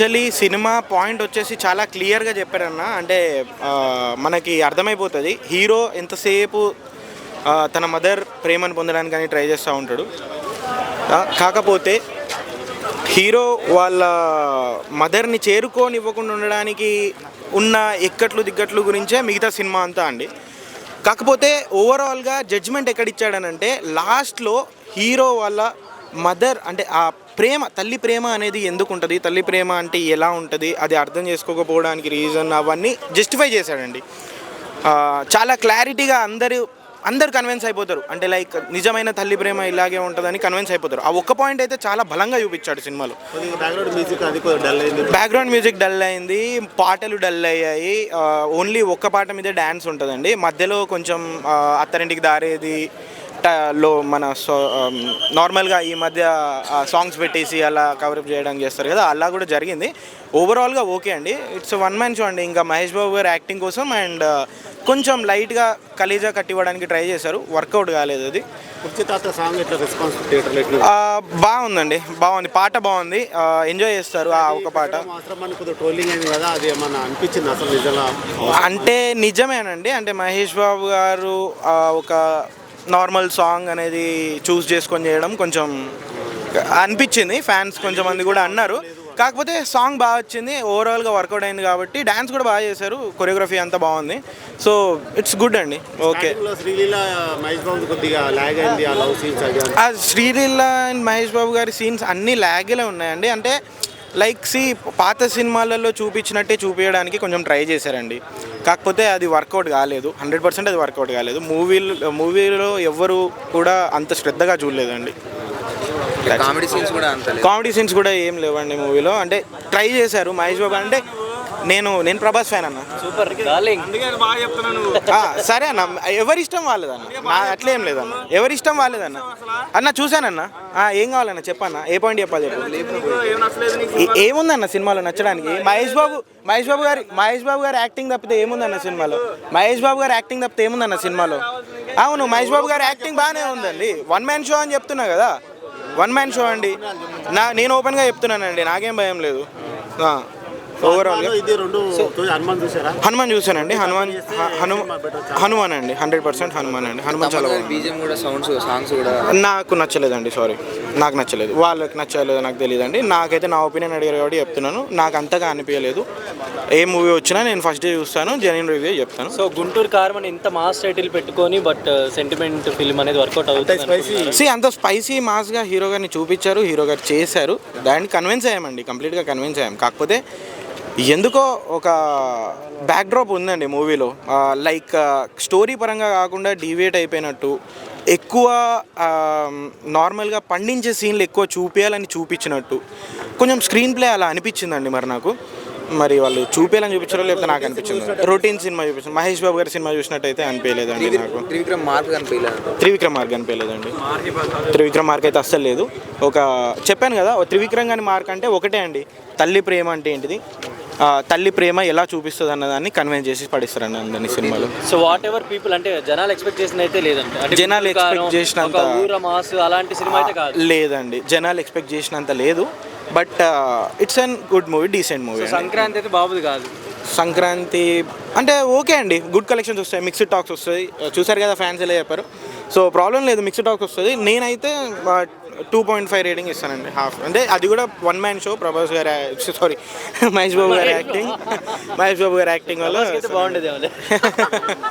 Actually cinema point వచ్చేసి చాలా క్లియర్గా చెప్పారన్న. అంటే మనకి అర్థమైపోతుంది. హీరో ఎంతసేపు తన మదర్ ప్రేమను పొందడానికి కానీ ట్రై చేస్తూ ఉంటాడు. కాకపోతే హీరో వాళ్ళ మదర్ని చేరుకోనివ్వకుండా ఉండడానికి ఉన్న ఎక్కట్లు దిగ్గట్లు గురించే మిగతా సినిమా అంతా అండి. కాకపోతే ఓవరాల్గా జడ్జ్మెంట్ ఎక్కడిచ్చాడనంటే లాస్ట్లో హీరో వాళ్ళ మదర్ అంటే ఆ ప్రేమ తల్లి ప్రేమ అనేది ఎందుకు ఉంటుంది తల్లి ప్రేమ అంటే ఎలా ఉంటుంది? అది అర్థం చేసుకోకపోవడానికి రీజన్ అవన్నీ జస్టిఫై చేశాడండి. చాలా క్లారిటీగా అందరూ అందరు కన్విన్స్ అయిపోతారు. అంటే లైక్ నిజమైన తల్లి ప్రేమ ఇలాగే ఉంటుందని కన్విన్స్ అయిపోతారు. ఆ ఒక్క పాయింట్ అయితే చాలా బలంగా చూపించాడు సినిమాలో. బ్యాక్గ్రౌండ్ మ్యూజిక్ డల్ అయింది. బ్యాక్గ్రౌండ్ మ్యూజిక్ డల్ అయింది. పాటలు డల్ అయ్యాయి. ఓన్లీ ఒక్క పాట మీద డ్యాన్స్ ఉంటుందండి. మధ్యలో కొంచెం అత్తరింటికి దారేది లో మన సో నార్మల్గా ఈ మధ్య సాంగ్స్ పెట్టేసి అలా కవరప్ చేయడానికి చేస్తారు కదా అలా కూడా జరిగింది. ఓవరాల్గా ఓకే అండి. ఇట్స్ వన్ మ్యాన్ షో అండి. ఇంకా మహేష్ బాబు గారు యాక్టింగ్ కోసం అండ్ కొంచెం లైట్గా కలీజా కట్టివ్వడానికి ట్రై చేశారు. వర్కౌట్ కాలేదు అది. సాంగ్ ఎట్లా రెస్పాన్స్ బాగుందండి. బాగుంది. పాట బాగుంది. ఎంజాయ్ చేస్తారు ఆ ఒక పాట. అనిపించింది అంటే నిజమేనండి. అంటే మహేష్ బాబు గారు ఒక నార్మల్ సాంగ్ అనేది చూస్ చేసుకొని చేయడం కొంచెం అనిపించింది. ఫ్యాన్స్ కొంచెం మంది కూడా అన్నారు. కాకపోతే సాంగ్ బాగా వచ్చింది. ఓవరాల్గా వర్కౌట్ అయింది కాబట్టి డ్యాన్స్ కూడా బాగా చేశారు. కొరియోగ్రఫీ అంతా బాగుంది. సో ఇట్స్ గుడ్ అండి. ఓకే శ్రీలీల అండ్ మహేష్ బాబు గారి సీన్స్ అన్నీ లాగేలే ఉన్నాయండి. అంటే లైక్ సి పాత సినిమాలలో చూపించినట్టే చూపించడానికి కొంచెం ట్రై చేశారండి. కాకపోతే అది వర్కౌట్ కాలేదు. హండ్రెడ్ పర్సెంట్ అది వర్కౌట్ కాలేదు. మూవీలో మూవీలో ఎవ్వరు కూడా అంత శ్రద్ధగా చూడలేదండి. కామెడీ సీన్స్ కూడా కామెడీ సీన్స్ కూడా ఏం లేవండి మూవీలో అంటే ట్రై చేశారు మహేష్ బాబు అంటే నేను నేను ప్రభాస్ ఫ్యాన్ అన్న. సూపర్ డార్లింగ్ ఆ, సరే అన్న. ఎవరి ఇష్టం వాళ్ళదన్న? నా అట్లేం లేదన్న. ఎవరి ఇష్టం వాళ్ళదన్న? అన్న చూశానన్న. ఆ, ఏం కావాలన్న? చెప్పన్న. ఏ పాయింట్ చెప్పాలి చెప్పు. ఏ- ఏముందన్న సినిమాలో నచ్చడానికి? మహేష్ బాబు మహేష్ బాబు గారి మహేష్ బాబు గారి యాక్టింగ్ తప్పితే ఏముందన్న సినిమాలో? మహేష్ బాబు గారి యాక్టింగ్ తప్పితే ఏముందన్న సినిమాలో? అవును మహేష్ బాబు గారి యాక్టింగ్ బాగానే ఉందండి. వన్ మ్యాన్ షో అని చెప్తున్నా కదా. వన్ మ్యాన్ షో అండి. నా నేను ఓపెన్గా చెప్తున్నానండి. నాకేం భయం లేదు. ఓవరాల్గా ఇది రెండు హనుమాన్ చూసారా హనుమాన్ చూసానండి హనుమాన్ హనుమాన్ అండి. హండ్రెడ్ పర్సెంట్ హనుమాన్ అండి. హనుమాన్ చాలా బాగుంది బీజిఎం కూడా సౌండ్స్ సాంగ్స్ కూడా నాకు నచ్చలేదండి సారీ నాకు నచ్చలేదు. వాళ్ళకి నచ్చలేదో నాకు తెలియదండి. నాకైతే నా ఒపీనియన్ అడిగారు కాబట్టి చెప్తున్నాను. నాకు అంతగా అనిపించలేదు. ఏ మూవీ వచ్చినా నేను ఫస్ట్ డే చూస్తాను జెన్యున్ రివ్యూ చెప్తాను. సో గుంటూరు కారం అని ఇంత మాస్ టైటిల్ పెట్టుకొని బట్ సెంటిమెంట్ ఫిల్మ్ అనేది వర్కౌట్ అవుతుంది అనుకుంటున్నారా? సి అంత స్పైసీ మాస్గా హీరో గారిని చూపించారు హీరో గారు చేశారు. దాన్ని కన్విన్స్ అయ్యామండి. కంప్లీట్గా కన్విన్స్ అయ్యాం. కాకపోతే ఎందుకో ఒక బ్యాక్డ్రాప్ ఉందండి మూవీలో. లైక్ స్టోరీ పరంగా కాకుండా డీవియేట్ అయిపోయినట్టు ఎక్కువ నార్మల్గా పండించే సీన్లు ఎక్కువ చూపించాలని చూపించినట్టు. కొంచెం స్క్రీన్ ప్లే అలా అనిపించిందండి మరి నాకు. మరి వాళ్ళు చూపించాలని చూపించారో లేకపోతే నాకు అనిపించింది. రొటీన్ సినిమా చూపించారు మహేష్ బాబు గారి సినిమా చూసినట్టయితే అనిపించలేదండి నాకు. త్రివిక్రమ్ మార్క్ కనిపించలేదు. త్రివిక్రమ్ మార్క్ అనిపించలేదండి త్రివిక్రమ్ మార్క్ అయితే అస్సలు లేదు. ఒక చెప్పాను కదా త్రివిక్రమ్ గారి మార్క్ అంటే ఒకటే అండి. తల్లి ప్రేమ అంటే ఏంటిది? తల్లి ప్రేమ ఎలా చూపిస్తుంది అన్నదాన్ని కన్విన్స్ చేసి పడిస్తారండి అందరినీ సినిమాలో. సో వాట్ ఎవర్ పీపుల్ అంటే జనాలు ఎక్స్పెక్ట్ చేసిన అయితే అంటే జనాలు expect చేసినంత- అలాంటి సినిమా అయితే కాదు. లేదండి. జనాలు ఎక్స్పెక్ట్ చేసినంత లేదు. But it's an good movie decent movie Sankranti అయితే బాబుది కాదు. సంక్రాంతి అంటే ఓకే అండి. గుడ్ కలెక్షన్స్ వస్తాయి మిక్స్డ్ టాక్స్ వస్తాయి. చూసారు కదా ఫ్యాన్స్ ఎలా చెప్పారు. సో ప్రాబ్లం లేదు మిక్స్డ్ టాక్స్ వస్తుంది. నేనైతే టూ పాయింట్ ఫైవ్ రేటింగ్ ఇస్తానండి హాఫ్ అంటే అది కూడా వన్ మ్యాన్ షో ప్రభాస్ గారి సారీ మహేష్ బాబు గారి యాక్టింగ్ మహేష్ బాబు గారి యాక్టింగ్ వల్ల బాగుండేది